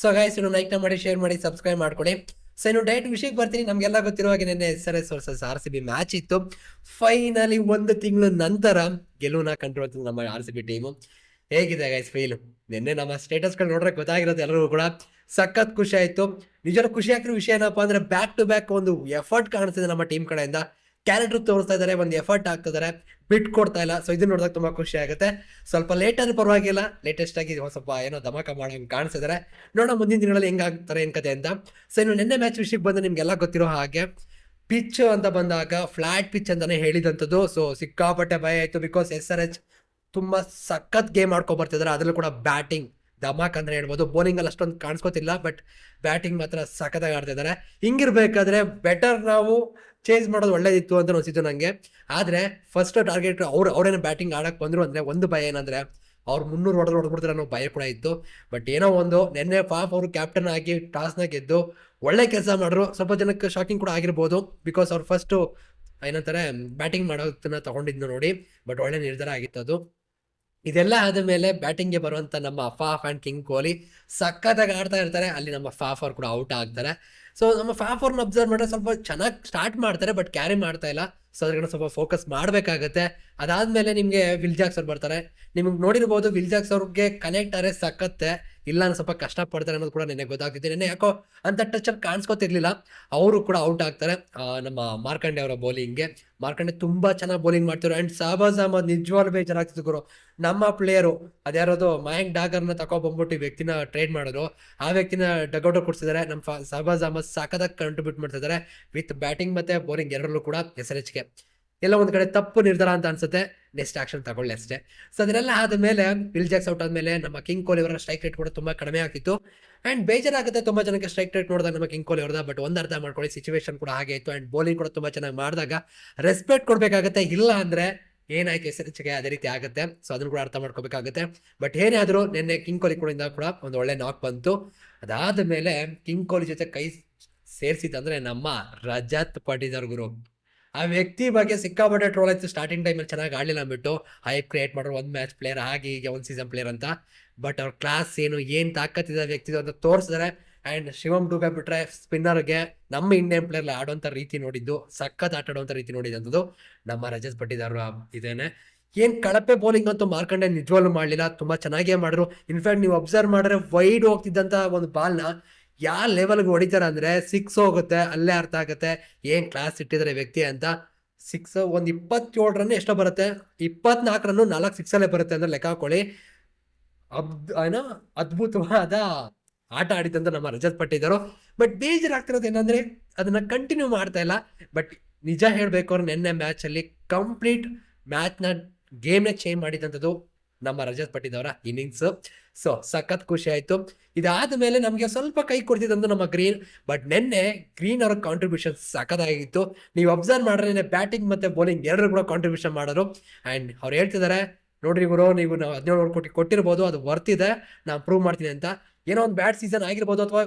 So guys ಇನ್ನು like ಮಾಡಿ share ಮಾಡಿ ಸಬ್ಸ್ಕ್ರೈಬ್ ಮಾಡ್ಕೊಡಿ. ಸೊ ಇನ್ನು ಡೈರೆಕ್ಟ್ ವಿಷಯಕ್ಕೆ ಬರ್ತೀನಿ. ನಮಗೆಲ್ಲ ಗೊತ್ತಿರುವ ಹಾಗೆ ನಿನ್ನೆ S R S versus R C B match ಇತ್ತು. ಫೈನಲಿ ಒಂದು ತಿಂಗಳ ನಂತರ ಗೆಲುವನ್ನ ಕಂಡು ನಮ್ಮ ಆರ್ ಸಿ ಬಿ ಟೀಮು ಹೇಗಿದೆ ಗೈಸ್ ಫೀಲ್ ನಿನ್ನೆ ನಮ್ಮ ಸ್ಟೇಟಸ್ಗಳು ನೋಡ್ರೆ ಗೊತ್ತಾಗಿರೋದು ಎಲ್ಲರಿಗೂ ಕೂಡ. ಸಖತ್ ಖುಷಿ ಆಯಿತು. ನಿಜರ ಖುಷಿ ಹಾಕಿರೋ ವಿಷಯ ಏನಪ್ಪಾ ಅಂದ್ರೆ ಬ್ಯಾಕ್ ಟು ಬ್ಯಾಕ್ ಒಂದು ಎಫರ್ಟ್ ಕಾಣಿಸ್ತಿದೆ ನಮ್ಮ ಟೀಮ್ ಕಡೆಯಿಂದ. ಕ್ಯಾರೆಕ್ಟರ್ ತೋರಿಸ್ತಾ ಇದ್ದಾರೆ ಒಂದು ಎಫರ್ಟ್ ಹಾಕ್ತಿದ್ದಾರೆ ಬಿಟ್ ಕೊಡ್ತಾ ಇಲ್ಲ. ಸೊ ಇದನ್ನ ನೋಡಿದಾಗ ತುಂಬಾ ಖುಷಿ ಆಗುತ್ತೆ. ಸ್ವಲ್ಪ ಲೇಟ್ ಆದ್ರೂ ಪರವಾಗಿಲ್ಲ. ಲೇಟೆಸ್ಟ್ ಆಗಿ ಸ್ವಲ್ಪ ಏನೋ ಧಮಾಕ ಮಾಡಂಗೆ ಕಾಣಿಸಿದ್ದಾರೆ ನೋಡೋಣ ಮುಂದಿನ ದಿನಗಳಲ್ಲಿ ಹೆಂಗಾಗ್ತಾರೆ ಏನು ಕತೆ ಅಂತ. ಸೊ ಇನ್ನು ನಿನ್ನೆ ಮ್ಯಾಚ್ ವಿಷಯಕ್ಕೆ ಬಂದು ನಿಮ್ಗೆಲ್ಲ ಗೊತ್ತಿರೋ ಹಾಗೆ ಪಿಚ್ ಅಂತ ಬಂದಾಗ ಫ್ಲಾಟ್ ಪಿಚ್ ಅಂತಾನೆ ಹೇಳಿದಂಥದ್ದು. ಸೊ ಸಿಕ್ಕಾಪಟ್ಟೆ ಭಯ ಆಯ್ತು ಬಿಕಾಸ್ ಎಸ್ ಆರ್ ಎಚ್ ತುಂಬಾ ಸಖತ್ ಗೇಮ್ ಆಡ್ಕೊ ಬರ್ತಿದ್ದಾರೆ ಅದರಲ್ಲೂ ಕೂಡ ಬ್ಯಾಟಿಂಗ್ ಧಮಾಕ್ ಅಂದ್ರೆ ಹೇಳ್ಬೋದು. ಬೌಲಿಂಗ್ ಅಲ್ಲಿ ಅಷ್ಟೊಂದು ಕಾಣಿಸ್ಕೋತಿಲ್ಲ ಬಟ್ ಬ್ಯಾಟಿಂಗ್ ಮಾತ್ರ ಸಖತ್ತಾಗಿ ಆಡ್ತಿದ್ದಾರೆ ಹಿಂಗಿರ್ಬೇಕಾದ್ರೆ ಬೆಟರ್ ನಾವು ಚೇಂಜ್ ಮಾಡೋದು ಒಳ್ಳೇದಿತ್ತು ಅಂತ ಅನಿಸಿತು ನನಗೆ ಆದರೆ ಫಸ್ಟ್ ಟಾರ್ಗೆಟ್ ಅವ್ರು, ಅವ್ರೇನೋ ಬ್ಯಾಟಿಂಗ್ ಆಡಕ್ಕೆ ಬಂದರು ಅಂದ್ರೆ ಒಂದು ಭಯ ಏನಂದ್ರೆ ಅವ್ರು ಮುನ್ನೂರು ಹೊಡೆದು ಹೊಡೆದ್ಬಿಡ್ತಾರೆ ಅನ್ನೋ ಭಯ ಕೂಡ ಇತ್ತು. ಬಟ್ ಏನೋ ಒಂದು ನಿನ್ನೆ ಪಾಪ್ ಅವರು ಕ್ಯಾಪ್ಟನ್ ಆಗಿ ಟಾಸ್ನ ಗೆದ್ದು ಒಳ್ಳೆ ಕೆಲಸ ಮಾಡಿದ್ರು ಸ್ವಲ್ಪ ಜನಕ್ಕೆ ಶಾಕಿಂಗ್ ಕೂಡ ಆಗಿರ್ಬೋದು ಬಿಕಾಸ್ ಅವ್ರು ಫಸ್ಟು ಏನಂತಾರೆ ಬ್ಯಾಟಿಂಗ್ ಮಾಡೋದನ್ನ ತಗೊಂಡಿದ್ನು ನೋಡಿ. ಬಟ್ ಒಳ್ಳೆ ನಿರ್ಧಾರ ಆಗಿತ್ತು ಅದು. ಇದೆಲ್ಲ ಆದ ಮೇಲೆ ಬ್ಯಾಟಿಂಗ್ಗೆ ಬರುವಂತ ನಮ್ಮ ಫಾಫ್ ಆ್ಯಂಡ್ ಕಿಂಗ್ ಕೊಹ್ಲಿ ಸಖತ್ತಾಗಿ ಆಡ್ತಾ ಇರ್ತಾರೆ. ಅಲ್ಲಿ ನಮ್ಮ ಫಾಫ್ ಅವ್ರು ಕೂಡ ಔಟ್ ಆಗ್ತಾರೆ. ಸೊ ನಮ್ಮ ಫಾಫ್ ಅವ್ರನ್ನ ಅಬ್ಸರ್ವ್ ಮಾಡಿದ್ರೆ ಸ್ವಲ್ಪ ಚೆನ್ನಾಗಿ ಸ್ಟಾರ್ಟ್ ಮಾಡ್ತಾರೆ ಬಟ್ ಕ್ಯಾರಿ ಮಾಡ್ತಾ ಇಲ್ಲ. ಸೊ ಅದ್ರಿಗೆ ಸ್ವಲ್ಪ ಫೋಕಸ್ ಮಾಡಬೇಕಾಗತ್ತೆ. ಅದಾದ್ಮೇಲೆ ನಿಮಗೆ ವಿಲ್ಜಾಕ್ಸ್ ಅವ್ರು ಬರ್ತಾರೆ. ನಿಮ್ಗೆ ನೋಡಿರ್ಬೋದು ವಿಲ್ಜಾಕ್ಸ್ ಅವ್ರಿಗೆ ಕನೆಕ್ಟ್ ಆದರೆ ಸಖತ್ತೆ. ಇಲ್ಲ ಸ್ವಲ್ಪ ಕಷ್ಟ ಪಡ್ತಾರೆ ಅನ್ನೋದು ಕೂಡ ನಿನ್ನೆ ಗೊತ್ತಾಗ್ತಿದೆ. ನಿನ್ನೆ ಯಾಕೋ ಅಂತ ಟಚ್ ಅಲ್ಲಿ ಕಾಣಿಸ್ಕೊತಿರ್ಲಿಲ್ಲ. ಅವರು ಕೂಡ ಔಟ್ ಆಗ್ತಾರೆ. ನಮ್ಮ ಮಾರ್ಕಂಡೆ ಅವರ ಬೌಲಿಂಗ್ಗೆ ಮಾರ್ಕಂಡೆ ತುಂಬಾ ಚೆನ್ನಾಗಿ ಬೌಲಿಂಗ್ ಮಾಡ್ತಿದ್ರು. ಅಂಡ್ ಸಹಬಾಜ್ ಅಹಮದ್ ನಿಜವಾಗ್ಲೂ ಬೇಜಾರಾಗ್ತಿದ್ರು ನಮ್ಮ ಪ್ಲೇಯರು ಅದ್ಯಾರೋದು ಮಯಾಂಕ್ ಡಾಗರ್ನ ತಗೊಬಂದ್ಬಿಟ್ಟು ಈ ವ್ಯಕ್ತಿನ ಟ್ರೇಡ್ ಮಾಡಿದ್ರು. ಆ ವ್ಯಕ್ತಿನ ಡಗೌಟ್ ಕೊಡ್ಸಿದ್ದಾರೆ. ನಮ್ಮ ಸಾಬಾಜ್ ಅಹಮದ್ ಸಾಕದಾಗಿ ಕಂಟ್ರಿಬ್ಯೂಟ್ ಮಾಡ್ತಿದ್ದಾರೆ. ವಿತ್ ಬ್ಯಾಟಿಂಗ್ ಮತ್ತೆ ಬೌಲಿಂಗ್ ಎರಡರಲ್ಲೂ ಕೂಡ ಎಸ್ ಎಚ್ಗೆ ಎಲ್ಲ ಒಂದು ಕಡೆ ತಪ್ಪು ನಿರ್ಧಾರ ಅಂತ ಅನ್ಸುತ್ತೆ. ನೆಕ್ಸ್ಟ್ ಆಕ್ಷನ್ ತಗೊಳ್ಳಿ ಅಷ್ಟೇ. ಸೊ ಅದನ್ನೆಲ್ಲ ಆದಮೇಲೆ ವಿಲ್ ಜಾಕ್ಸ್ ಔಟ್ ಆದಮೇಲೆ ನಮ್ಮ ಕಿಂಗ್ ಕೋಲಿ ಅವರ ಸ್ಟ್ರೈಕ್ ರೇಟ್ ಕೂಡ ತುಂಬಾ ಕಡಿಮೆ ಆಗ್ತಿತ್ತು. ಅಂಡ್ ಬೇಜಾರಾಗುತ್ತೆ ತುಂಬಾ ಜನಕ್ಕೆ ಸ್ಟ್ರೈಕ್ ರೇಟ್ ನೋಡಿದಾಗ ನಮ್ಮ ಕಿಂಗ್ ಅವ್ರದ ಬಟ್ ಒಂದು ಅರ್ಧ ಮಾಡ್ಕೊಳ್ಳಿ ಸಿಚುವೇಶನ್ ಕೂಡ ಹಾಗೆ ಇತ್ತು ಅಂಡ್ ಬೌಲಿಂಗ್ ಕೂಡ ತುಂಬಾ ಚೆನ್ನಾಗಿ ಮಾಡಿದಾಗ ರೆಸ್ಪೆಕ್ಟ್ ಕೊಡಬೇಕಾಗುತ್ತೆ, ಇಲ್ಲ ಅಂದ್ರೆ ಏನಾಯ್ತು ಹೆಸರಿಚೆಗೆ ಅದೇ ರೀತಿ ಆಗುತ್ತೆ. ಸೊ ಅದನ್ನು ಕೂಡ ಅರ್ಥ ಮಾಡ್ಕೋಬೇಕಾಗುತ್ತೆ. ಬಟ್ ಏನೇ ಆದ್ರೂ ನಿನ್ನೆ ಕಿಂಗ್ ಕೋಲಿ ಕೂಡ ಕೂಡ ಒಂದು ಒಳ್ಳೆ ನಾಕ್ ಬಂತು. ಅದಾದ ಮೇಲೆ ಕಿಂಗ್ ಕೋಲಿ ಜೊತೆ ಕೈ ಸೇರಿಸಿದಂದ್ರೆ ನಮ್ಮ ರಜತ್ ಪಟೀದಾರ್ ಗುರು. ಆ ವ್ಯಕ್ತಿ ಬಗ್ಗೆ ಸಿಕ್ಕಾಪಟ್ಟೆ ಟ್ರೋಲ್ ಆಯ್ತು ಸ್ಟಾರ್ಟಿಂಗ್ ಟೈಮಲ್ಲಿ ಚೆನ್ನಾಗಿ ಆಡಲಿಲ್ಲ ಅಂದ್ಬಿಟ್ಟು ಹೈಪ್ ಕ್ರಿಯೇಟ್ ಮಾಡೋರು ಒಂದು ಮ್ಯಾಚ್ ಪ್ಲೇಯರ್ ಆಗಿ ಈಗ ಒಂದು ಸೀಸನ್ ಪ್ಲೇಯರ್ ಅಂತ. ಬಟ್ ಅವ್ರ ಕ್ಲಾಸ್ ಏನು ಏನು ತಾಕತ್ತಿದೆ ವ್ಯಕ್ತಿ ಅಂತ ತೋರಿಸಿದ್ರೆ. ಆ್ಯಂಡ್ ಶಿವಮ್ ಡೂಬೆ ಬಿಟ್ರೆ ಸ್ಪಿನ್ನರ್ಗೆ ನಮ್ಮ ಇಂಡಿಯನ್ ಪ್ಲೇಯರ್ ಆಡುವಂಥ ರೀತಿ ನೋಡಿದ್ದು, ಸಖತ್ ಆಟ ಆಡೋಂಥ ರೀತಿ ನೋಡಿದಂಥದ್ದು ನಮ್ಮ ರಜತ್ ಪಟ್ಟಿದಾರ್ ಇದೇನೆ. ಏನು ಕಳಪೆ ಬೌಲಿಂಗ್ ಅಂತೂ ಮಾರ್ಕಂಡೆ ನಿಜವಾಗ್ಲೂ ಮಾಡಲಿಲ್ಲ, ತುಂಬಾ ಚೆನ್ನಾಗೇ ಮಾಡಿದ್ರು. ಇನ್ಫ್ಯಾಕ್ಟ್ ನೀವು ಅಬ್ಸರ್ವ್ ಮಾಡಿದ್ರೆ ವೈಡ್ ಹೋಗ್ತಿದ್ದಂತ ಒಂದು ಬಾಲ್ನ ಯಾವ ಲೆವೆಲ್ಗೆ ಹೊಡಿತಾರೆ ಅಂದರೆ ಸಿಕ್ಸ್ ಹೋಗುತ್ತೆ, ಅಲ್ಲೇ ಅರ್ಥ ಆಗುತ್ತೆ. ಏನು ಕ್ಲಾಸ್ ಇಟ್ಟಿದ್ದಾರೆ ವ್ಯಕ್ತಿ ಅಂತ. ಸಿಕ್ಸ್ ಒಂದು ಇಪ್ಪತ್ತೇಳು ರನ್ ಎಷ್ಟೋ ಬರುತ್ತೆ. ಇಪ್ಪತ್ನಾಲ್ಕು ರನ್ನು ನಾಲ್ಕು ಸಿಕ್ಸಲ್ಲೇ ಬರುತ್ತೆ ಅಂದರೆ ಲೆಕ್ಕ ಹಾಕೊಳ್ಳಿ. ಅಬ್, ಏನೋ ಅದ್ಭುತವಾದ ಆಟ ಆಡಿದಂತ ನಮ್ಮ ರಜತ್ ಪಟ್ಟಿದ್ದರು ಬಟ್ ಬೇಜಾರಾಗ್ತಿರೋದು ಏನಂದರೆ ಅದನ್ನು ಕಂಟಿನ್ಯೂ ಮಾಡ್ತಾ ಇಲ್ಲ. ಬಟ್ ನಿಜ ಹೇಳಬೇಕು ಅವ್ರು ನಿನ್ನೆ ಮ್ಯಾಚಲ್ಲಿ ಕಂಪ್ಲೀಟ್ ಮ್ಯಾಚ್ನ ಗೇಮ್ನ ಚೇಂಜ್ ಮಾಡಿದಂಥದ್ದು ನಮ್ಮ ರಜತ್ ಪಟ್ಟಿದವರ ಇನ್ನಿಂಗ್ಸ್ ಸೊ ಸಖತ್ ಖುಷಿ ಆಯಿತು. ಇದಾದ ಮೇಲೆ ನಮಗೆ ಸ್ವಲ್ಪ ಕೈ ಕೊಡ್ತಿದ್ದಂದು ನಮ್ಮ ಗ್ರೀನ್ ಬಟ್ ನಿನ್ನೆ ಗ್ರೀನ್ ಅವರ ಕಾಂಟ್ರಿಬ್ಯೂಷನ್ ಸಖತ್ತಾಗಿತ್ತು. ನೀವು ಅಬ್ಸರ್ವ್ ಮಾಡ್ರೆ ಬ್ಯಾಟಿಂಗ್ ಮತ್ತೆ ಬೌಲಿಂಗ್ ಎರಡರೂ ಕೂಡ ಕಾಂಟ್ರಿಬ್ಯೂಷನ್ ಮಾಡೋರು ಆ್ಯಂಡ್ ಅವ್ರು ಹೇಳ್ತಿದ್ದಾರೆ ನೋಡ್ರಿ ಗುರು, ನೀವು ನಾವು ಹದಿನೇಳು ಕೋಟಿ ಕೊಟ್ಟಿರ್ಬೋದು, ಅದು ವರ್ತಿದೆ ನಾನು ಪ್ರೂವ್ ಮಾಡ್ತೀನಿ ಅಂತ. ಏನೋ ಒಂದು ಬ್ಯಾಡ್ ಸೀಸನ್ ಆಗಿರ್ಬೋದು ಅಥವಾ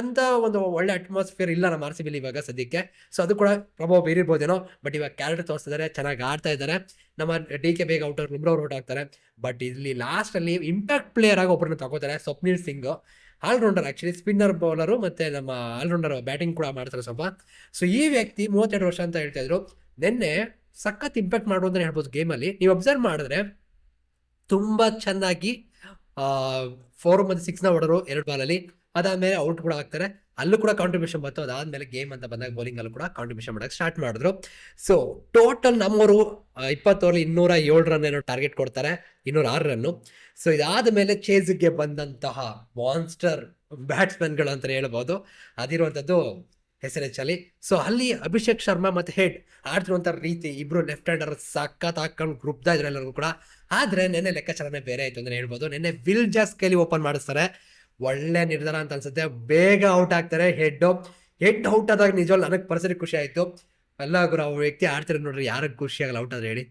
ಅಂತ ಒಂದು ಒಳ್ಳೆ ಅಟ್ಮಾಸ್ಫಿಯರ್ ಇಲ್ಲ ನಮ್ಮ ಆರ್ ಸಿ ಬಿಲಿ ಇವಾಗ ಸದ್ಯಕ್ಕೆ. ಸೊ ಅದು ಕೂಡ ಪ್ರಭಾವ ಬೀರಿರ್ಬೋದೇನೋ ಬಟ್ ಇವಾಗ ಕ್ಯಾರೆಕ್ಟರ್ ತೋರಿಸ್ತಿದ್ದಾರೆ ಚೆನ್ನಾಗಿ ಆಡ್ತಾ ಇದ್ದಾರೆ. ನಮ್ಮ ಡಿ ಕೆ ಬೇಗ ಔಟ್ ಅವ್ರು ನಿಮ್ರವ್ರು ಔಟ್ ಆಗ್ತಾರೆ. ಬಟ್ ಇಲ್ಲಿ ಲಾಸ್ಟ್ ಅಲ್ಲಿ ಇಂಪ್ಯಾಕ್ಟ್ ಪ್ಲೇಯರ್ ಆಗಿ ಒಬ್ಬರನ್ನ ತಗೋತಾರೆ Swapnil Singh allrounder actually spinner bowler ಮತ್ತೆ ನಮ್ಮ ಆಲ್ರೌಂಡರ್ ಬ್ಯಾಟಿಂಗ್ ಕೂಡ ಮಾಡ್ತಾರೆ ಸ್ವಲ್ಪ. ಸೊ ಈ ವ್ಯಕ್ತಿ ಮೂವತ್ತೆರಡು ವರ್ಷ ಅಂತ ಹೇಳ್ತಾ ಇದ್ರು. ನಿನ್ನೆ ಸಖತ್ ಇಂಪ್ಯಾಕ್ಟ್ ಮಾಡು ಅಂತ ಹೇಳ್ಬೋದು ಗೇಮಲ್ಲಿ ನೀವು ಅಬ್ಸರ್ವ್ ಮಾಡಿದ್ರೆ ತುಂಬಾ ಚೆನ್ನಾಗಿ ಫೋರ್ ಮತ್ತು ಸಿಕ್ಸ್ನ ಹೊಡೋರು ಎರಡು ಬಾಲಲ್ಲಿ ಅದಾದ್ಮೇಲೆ ಔಟ್ ಕೂಡ ಆಗ್ತಾರೆ. ಅಲ್ಲೂ ಕೂಡ ಕಾಂಟ್ರಿಬ್ಯೂಷನ್ ಬಂತು. ಅದಾದ್ಮೇಲೆ ಗೇಮ್ ಅಂತ ಬಂದಾಗ ಬೌಲಿಂಗ್ ಅಲ್ಲೂ ಕೂಡ ಕಾಂಟ್ರಿಬ್ಯೂಷನ್ ಮಾಡಕ್ಕೆ ಸ್ಟಾರ್ಟ್ ಮಾಡಿದ್ರು. ಸೊ ಟೋಟಲ್ ನಮ್ಮವರು ಇಪ್ಪತ್ತೋರ್ಲಿ ಇನ್ನೂರ ಏಳು ರನ್ ಏನೋ ಟಾರ್ಗೆಟ್ ಕೊಡ್ತಾರೆ. ಇನ್ನೂರ ಆರು ರನ್ನು ಸೊ ಇದಾದ ಮೇಲೆ ಚೇಸ್ಗೆ ಬಂದಂತಹ ಮಾನ್ಸ್ಟರ್ ಬ್ಯಾಟ್ಸ್ಮನ್ಗಳು ಅಂತ ಹೇಳ್ಬೋದು. ಅದಿರುವಂಥದ್ದು ಹೆಸರು ಹೆಚ್ಚಲ್ಲಿ ಸೊ ಅಲ್ಲಿ ಅಭಿಷೇಕ್ ಶರ್ಮಾ ಮತ್ತೆ ಹೆಡ್ ಆಡ್ತಿರುವಂಥ ರೀತಿ ಇಬ್ಬರು ಲೆಫ್ಟ್ ಹ್ಯಾಂಡರ್ ಸಖತ್ ಹಾಕೊಂಡು ಗ್ರೂಪ್ದ ಇದ್ರು ಎಲ್ಲರಿಗೂ ಕೂಡ. ಆದ್ರೆ ನೆನ್ನೆ ಲೆಕ್ಕಾಚಾರನೇ ಬೇರೆ ಆಯಿತು ಅಂತ ಹೇಳ್ಬೋದು. ನೆನ್ನೆ ವಿಲ್ ಜಾಸ್ ಕೈಲಿ ಓಪನ್ ಮಾಡಿಸ್ತಾರೆ. ಒಳ್ಳೆ ನಿರ್ಧಾರ ಅಂತ ಅನ್ಸುತ್ತೆ. ಬೇಗ ಔಟ್ ಆಗ್ತಾರೆ ಹೆಡ್ ಹೆಡ್ ಔಟ್ ಆದಾಗ ನಿಜವಾಗ್ಲು ನನಗೆ ಪರ್ಸರಿ ಖುಷಿ ಆಯ್ತು. ಎಲ್ಲ ಗುರು ಅವ್ರ ವ್ಯಕ್ತಿ ಆಡ್ತಾರೆ ನೋಡ್ರಿ, ಯಾರಿಗೆ ಖುಷಿ ಆಗಲ್ಲ ಔಟ್ ಆದ್ರೆ ಹೇಳಿ.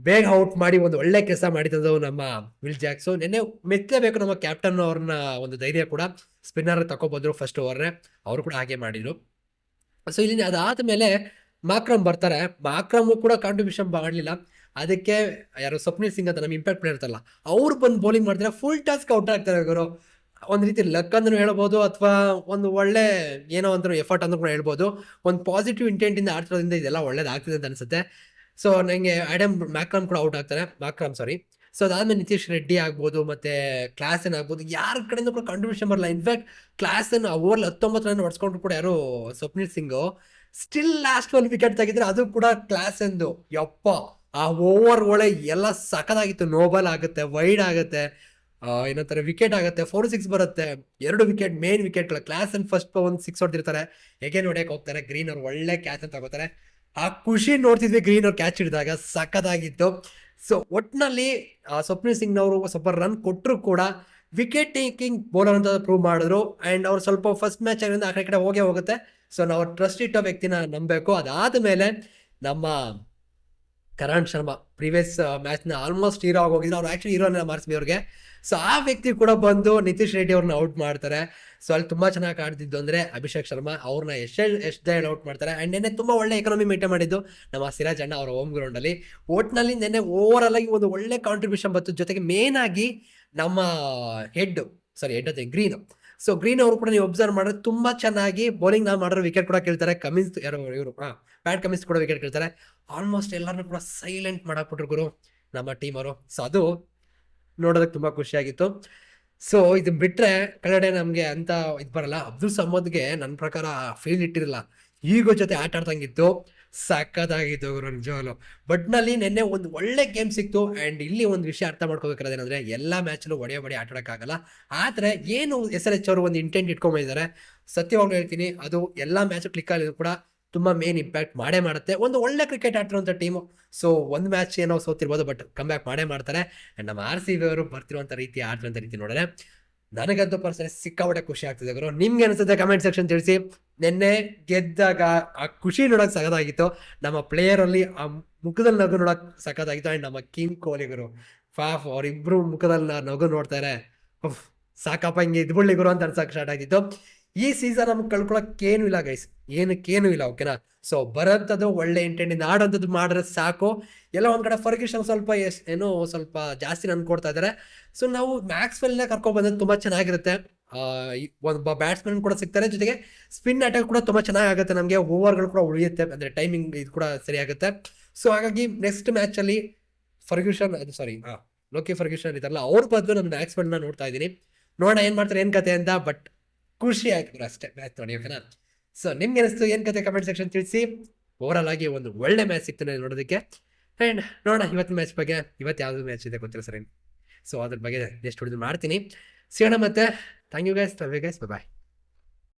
ಬೇಗ ಔಟ್ ಮಾಡಿ ಒಂದು ಒಳ್ಳೆ ಕೆಲಸ ಮಾಡಿದ್ದು ನಮ್ಮ ವಿಲ್ ಜಾಕ್ಸು. ನಿನ್ನೆ ಮೆಚ್ಚಲೇಬೇಕು ನಮ್ಮ ಕ್ಯಾಪ್ಟನ್ ಅವ್ರನ್ನ ಒಂದು ಧೈರ್ಯ ಕೂಡ. ಸ್ಪಿನ್ನರ್ ತಗೊಬಂದ್ರು ಫಸ್ಟ್ ಓವರ್ನೇ ಅವರು ಕೂಡ ಹಾಗೆ ಮಾಡಿದ್ರು. ಸೊ ಇಲ್ಲಿ ಅದಾದ ಮೇಲೆ ಮಾಕ್ರಮ್ ಬರ್ತಾರೆ. ಮಾಕ್ರಮ್ ಕೂಡ ಕಾಂಟ್ರಿಬ್ಯೂಷನ್ ಮಾಡಲಿಲ್ಲ. ಅದಕ್ಕೆ ಯಾರು ಸ್ವಪ್ನಿಲ್ ಸಿಂಗ್ ಅಂತ ನಮ್ಮ ಇಂಪ್ಯಾಕ್ಟ್ ಪ್ಲೇಯರ್ ಇರ್ತಲ್ಲ ಅವ್ರು ಬಂದು ಬೌಲಿಂಗ್ ಮಾಡಿದ್ರೆ ಫುಲ್ ಟಾಸ್ಕ್ ಔಟ್ ಆಗ್ತಾರೆ ಗುರು. ಒಂದು ರೀತಿ ಲಕ್ ಅಂದ್ರೂ ಹೇಳ್ಬೋದು ಅಥವಾ ಒಂದು ಒಳ್ಳೆ ಏನೋ ಅಂದ್ರೂ ಎಫರ್ಟ್ ಅಂದ್ರೂ ಕೂಡ ಹೇಳ್ಬೋದು. ಒಂದು ಪಾಸಿಟಿವ್ ಇಂಟೆಂಟಿಂದ ಆಡ್ತಿರೋದ್ರಿಂದ ಇದೆಲ್ಲ ಒಳ್ಳೇದಾಗ್ತಿದೆ ಅಂತ ಅನಿಸುತ್ತೆ. ಸೊ ನನಗೆ ಆಡಮ್ ಮ್ಯಾಕ್ರಮ್ ಕೂಡ ಔಟ್ ಆಗ್ತಾರೆ ಮ್ಯಾಕ್ರಾಮ್ ಸಾರಿ ಸೊ ಅದಾದ್ಮೇಲೆ ನಿತೀಶ್ ರೆಡ್ಡಿ ಆಗ್ಬೋದು, ಮತ್ತೆ ಕ್ಲಾಸನ್ ಆಗ್ಬೋದು. ಯಾರ ಕಡೆಯಿಂದ ಕೂಡ ಕಾಂಟ್ರಿಬ್ಯೂಷನ್ ಬರಲ್ಲ ಇನ್ಫ್ಯಾಕ್ಟ್ ಕ್ಲಾಸನ್ ಓವರ್ ಹತ್ತೊಂಬತ್ತು ರನ್ ಹೊಡ್ಸ್ಕೊಂಡ್ರು ಕೂಡ ಯಾರು ಸ್ವಪ್ನಿಲ್ ಸಿಂಗು ಸ್ಟಿಲ್ ಲಾಸ್ಟ್ ಒಂದು ವಿಕೆಟ್ ತೆಗಿದ್ರೆ ಅದು ಕೂಡ ಕ್ಲಾಸ್ ಎಂದು ಯಪ್ಪ, ಆ ಓವರ್ ಒಳೆ ಎಲ್ಲ ಸಖತ್ತಾಗಿತ್ತು. ನೋಬಲ್ ಆಗುತ್ತೆ ವೈಡ್ ಆಗುತ್ತೆ. ಏನಂತಾರೆ ವಿಕೆಟ್ ಆಗುತ್ತೆ. ಫೋರ್ ಸಿಕ್ಸ್ ಬರುತ್ತೆ. ಎರಡು ವಿಕೆಟ್ ಮೇನ್ ವಿಕೆಟ್ಗಳು ಕ್ಲಾಸ್ ಅಂಡ್ ಫಸ್ಟ್ ಒಂದು ಸಿಕ್ಸ್ ಹೊಡೆದಿರ್ತಾರೆ. ಹೇಗೆ ನೋಡಕ್ಕೆ ಹೋಗ್ತಾರೆ? ಗ್ರೀನ್ ಅವ್ರು ಒಳ್ಳೆ ಕ್ಯಾಚ್ ಅಂತ ತಗೋತಾರೆ. ಆ ಖುಷಿ ನೋಡ್ತಿದ್ವಿ ಗ್ರೀನ್ ಅವ್ರು ಕ್ಯಾಚ್ ಹಿಡಿದಾಗ. ಸಖತ್ತಾಗಿತ್ತು. ಸೊ ಒಟ್ಟಿನಲ್ಲಿ ಸಿಂಗ್ ಅವರು ಸ್ವಲ್ಪ ರನ್ ಕೊಟ್ಟರು ಕೂಡ ವಿಕೆಟ್ ಟೇಕಿಂಗ್ ಬೌಲರ್ ಅಂತ ಪ್ರೂವ್ ಮಾಡಿದ್ರು. ಆ್ಯಂಡ್ ಅವ್ರು ಸ್ವಲ್ಪ ಫಸ್ಟ್ ಮ್ಯಾಚ್ ಆಗಿರೋದ್ರಿಂದ ಆ ಕಡೆ ಕಡೆ ಹೋಗೇ ಹೋಗುತ್ತೆ. ಸೊ ನಾವು ಟ್ರಸ್ಟ್ ಇಟ್ಟ ವ್ಯಕ್ತಿನ ನಂಬಬೇಕು. ಅದಾದ ಮೇಲೆ ನಮ್ಮ ಕರಣ್ ಶರ್ಮಾ ಪ್ರೀವಿಯಸ್ ಮ್ಯಾಚ್ನ ಆಲ್ಮೋಸ್ಟ್ ಹೀರೋ ಆಗಿ ಹೋಗಿದ್ರು ಅವ್ರು ಆ್ಯಕ್ಚುಲಿ ಹೀರೋನ ಮಾರ್ಸ್ಬಿ ಅವ್ರಿಗೆ. ಸೊ ಆ ವ್ಯಕ್ತಿ ಕೂಡ ಬಂದು ನಿತೀಶ್ ರೆಡ್ಡಿ ಅವ್ರನ್ನ ಔಟ್ ಮಾಡ್ತಾರೆ. ಸೊ ಅಲ್ಲಿ ತುಂಬ ಚೆನ್ನಾಗಿ ಆಡ್ತಿದ್ದು ಅಂದರೆ ಅಭಿಷೇಕ್ ಶರ್ಮಾ. ಅವ್ರನ್ನ ಎಷ್ಟೇ, ಎಷ್ಟು ಔಟ್ ಮಾಡ್ತಾರೆ. ಆ್ಯಂಡ್ ನೆನ್ನೆ ತುಂಬ ಒಳ್ಳೆ ಎಕನಾಮಿ ಮೇಂಟೈನ್ ಮಾಡಿದ್ದು ನಮ್ಮ ಸಿರಾಜ್ ಅಣ್ಣ ಅವರ ಹೋಮ್ ಗ್ರೌಂಡಲ್ಲಿ ಒಟ್ನಲ್ಲಿ ನೆನ್ನೆ ಓವರ್ ಆಗಿ ಒಂದು ಒಳ್ಳೆ ಕಾಂಟ್ರಿಬ್ಯೂಷನ್ ಬಂತು. ಜೊತೆಗೆ ಮೇನ್ ಆಗಿ ನಮ್ಮ ಹೆಡ್ ಸಾರಿ ಹೆಡ್ ಅದೇ ಗ್ರೀನ್ ಸೊ ಗ್ರೀನ್ ಅವರು ಕೂಡ ನೀವು ಅಬ್ಸರ್ವ್ ಮಾಡಿದ್ರೆ ತುಂಬ ಚೆನ್ನಾಗಿ ಬೌಲಿಂಗ್ ನಾವು ಮಾಡಿರೋ ವಿಕೆಟ್ ಕೂಡ ಕೇಳ್ತಾರೆ. ಕಮಿನ್ಸ್ ಯಾರೋ ಇವರು ಬ್ಯಾಟ್ ಕಮಿನ್ಸ್ ಕೂಡ ವಿಕೆಟ್ ಕೇಳ್ತಾರೆ. ಆಲ್ಮೋಸ್ಟ್ ಎಲ್ಲರನ್ನೂ ಕೂಡ ಸೈಲೆಂಟ್ ಮಾಡಾಕ್ಬಿಟ್ರು ಗುರು, ನಮ್ಮ ಟೀಮ್ ಅವರು. ಸೊ ಅದು ನೋಡೋದಕ್ಕೆ ತುಂಬ ಖುಷಿಯಾಗಿತ್ತು. ಸೊ ಇದು ಬಿಟ್ಟರೆ ಕನ್ನಡ ನಮಗೆ ಅಂತ ಇದು ಬರಲ್ಲ. ಅಬ್ದುಲ್ ಸಮದ್ಗೆ ನನ್ನ ಪ್ರಕಾರ ಫೀಲ್ ಇಟ್ಟಿರಲ್ಲ. ಈಗೋ ಜೊತೆ ಆಟ ಆಡ್ದಂಗಿತ್ತು. ಸಕ್ಕತ್ತಾಗಿತ್ತು ಗುರು ನಿಜವಾಗ್ಲು ಬಟ್ನಲ್ಲಿ ನಿನ್ನೆ ಒಂದು ಒಳ್ಳೆ ಗೇಮ್ ಸಿಕ್ತು ಆ್ಯಂಡ್ ಇಲ್ಲಿ ಒಂದು ವಿಷಯ ಅರ್ಥ ಮಾಡ್ಕೋಬೇಕಾದ್ರೆ ಎಲ್ಲ ಮ್ಯಾಚಲ್ಲೂ ಒಡೆಯ ಬಡಿ ಆಟಾಡೋಕ್ಕಾಗಲ್ಲ. ಆದರೆ ಏನು ಎಸ್ ಎಲ್ ಎಚ್ ಅವರು ಒಂದು ಇಂಟೆಂಟ್ ಇಟ್ಕೊಂಬಂದಿದ್ದಾರೆ ಸತ್ಯವಾಗ್ಲೂ ಹೇಳ್ತೀನಿ, ಅದು ಎಲ್ಲ ಮ್ಯಾಚ್ ಕ್ಲಿಕ್ಕಲ್ಲಿ ಕೂಡ ತುಂಬ ಮೇನ್ ಇಂಪ್ಯಾಕ್ಟ್ ಮಾಡೇ ಮಾಡುತ್ತೆ. ಒಂದು ಒಳ್ಳೆ ಕ್ರಿಕೆಟ್ ಆಡ್ತಿರುವಂಥ ಟೀಮು ಸೊ ಒಂದು ಮ್ಯಾಚ್ ಏನೋ ಸೋತಿರ್ಬೋದು ಬಟ್ ಕಮ್ ಬ್ಯಾಕ್ ಮಾಡೇ ಮಾಡ್ತಾರೆ. ಆ್ಯಂಡ್ ನಮ್ಮ ಆರ್ ಸಿ ಬಿ ಅವರು ಬರ್ತಿರುವಂಥ ರೀತಿ ಆಡ್ತಿರುವಂಥ ರೀತಿ ನೋಡಿದ್ರೆ ನನಗಂತೂ ಪರ್ಸನ್ ಸಿಕ್ಕಾಪಟ್ಟೆ ಖುಷಿ ಆಗ್ತಿದೆ ಗುರು. ನಿಮ್ಗೆ ಅನಿಸುತ್ತೆ ಕಮೆಂಟ್ ಸೆಕ್ಷನ್ ತಿಳಿಸಿ. ನಿನ್ನೆ ಗೆದ್ದಾಗ ಆ ಖುಷಿ ನೋಡಕ್ ಸಗದಾಗಿತ್ತು ನಮ್ಮ ಪ್ಲೇಯರಲ್ಲಿ ಆ ಮುಖದಲ್ಲಿ ನಗು ನೋಡಕ್ ಸಖತ್ತಾಗಿತ್ತು. ಆ್ಯಂಡ್ ನಮ್ಮ ಕಿಂಗ್ ಕೊಹ್ಲಿಗರು ಫಾಫ್ ಅವರಿಬ್ರು ಮುಖದಲ್ಲಿ ನಗು ನೋಡ್ತಾರೆ ಸಾಕಪ್ಪ ಹಿಂಗೆ ಇದ್ಬಿಡ್ಲಿಗರು ಅಂತ ಅನ್ಸಕ್ ಸ್ಟಾರ್ಟ್ ಆಗಿತ್ತು. ಈ ಸೀಸನ್ ನಮ್ಗೆ ಕಳ್ಕೊಳಕ್ಕೇನು ಇಲ್ಲ ಗೈಸ್ ಏನಕ್ಕೇನು ಇಲ್ಲ ಓಕೆನಾ ಸೊ ಬರೋಂಥದ್ದು ಒಳ್ಳೆ ಇಂಟೆಂಟಿಂದ ಆಡೋಂಥದ್ದು ಮಾಡಿದ್ರೆ ಸಾಕು. ಎಲ್ಲ ಒಂದು ಕಡೆ ಫರ್ಗ್ಯೂಷನ್ ಸ್ವಲ್ಪ ಏನೋ ಸ್ವಲ್ಪ ಜಾಸ್ತಿ ಅನ್ಕೊಡ್ತಾ ಇದ್ದಾರೆ ಸೊ ನಾವು ಮ್ಯಾಕ್ಸ್ವೆಲ್ನ ಕರ್ಕೊಂಡು ಬಂದದ್ದು ತುಂಬ ಚೆನ್ನಾಗಿರುತ್ತೆ. ಒಬ್ಬ ಬ್ಯಾಟ್ಸ್ಮನ್ ಕೂಡ ಸಿಗ್ತಾರೆ. ಜೊತೆಗೆ ಸ್ಪಿನ್ ಅಟ್ಯಾಕ್ ಕೂಡ ತುಂಬ ಚೆನ್ನಾಗುತ್ತೆ ನಮಗೆ. ಓವರ್ಗಳು ಕೂಡ ಉಳಿಯುತ್ತೆ. ಅಂದರೆ ಟೈಮಿಂಗ್ ಇದು ಕೂಡ ಸರಿಯಾಗುತ್ತೆ. ಸೊ ಹಾಗಾಗಿ ನೆಕ್ಸ್ಟ್ ಮ್ಯಾಚಲ್ಲಿ ಫರ್ಗ್ಯೂಷನ್ ಅದು ಸಾರಿ ಲೋಕಿ ಫರ್ಗ್ಯೂಷನ್ ಇದಾರಲ್ಲ ಅವ್ರ ಬದಲು ನಾನು ಬ್ಯಾಟ್ಸ್ಮನ್ನ ನೋಡ್ತಾ ಇದ್ದೀನಿ. ನೋಡೋಣ ಏನು ಮಾಡ್ತಾರೆ ಏನು ಕತೆ ಅಂತ ಬಟ್ ಖುಷಿ ಆಯ್ತು ಅಷ್ಟೇ ಮ್ಯಾಚ್ ನೋಡಿ ಓಕೆನಾ ಸೊ ನಿಮ್ಗೆ ಅನಿಸ್ತು ಏನು ಕತೆ ಕಮೆಂಟ್ ಸೆಕ್ಷನ್ ತಿಳಿಸಿ. ಓವರಾಲ್ ಆಗಿ ಒಂದು ಒಳ್ಳೆ ಮ್ಯಾಚ್ ಸಿಗ್ತಾನೆ ನೋಡೋದಕ್ಕೆ. ಆ್ಯಂಡ್ ನೋಡೋಣ ಇವತ್ತು ಮ್ಯಾಚ್ ಬಗ್ಗೆ. ಇವತ್ತು ಯಾವುದು ಮ್ಯಾಚ್ ಇದೆ ಗೊತ್ತಿಲ್ಲ ಸರ್ ಸೊ ಅದ್ರ ಬಗ್ಗೆ ನೆಕ್ಸ್ಟ್ ಹೊಡೆದು ಮಾಡ್ತೀನಿ. ಸಿಗೋಣ ಮತ್ತೆ. Thank you guys. Love you guys. Bye bye.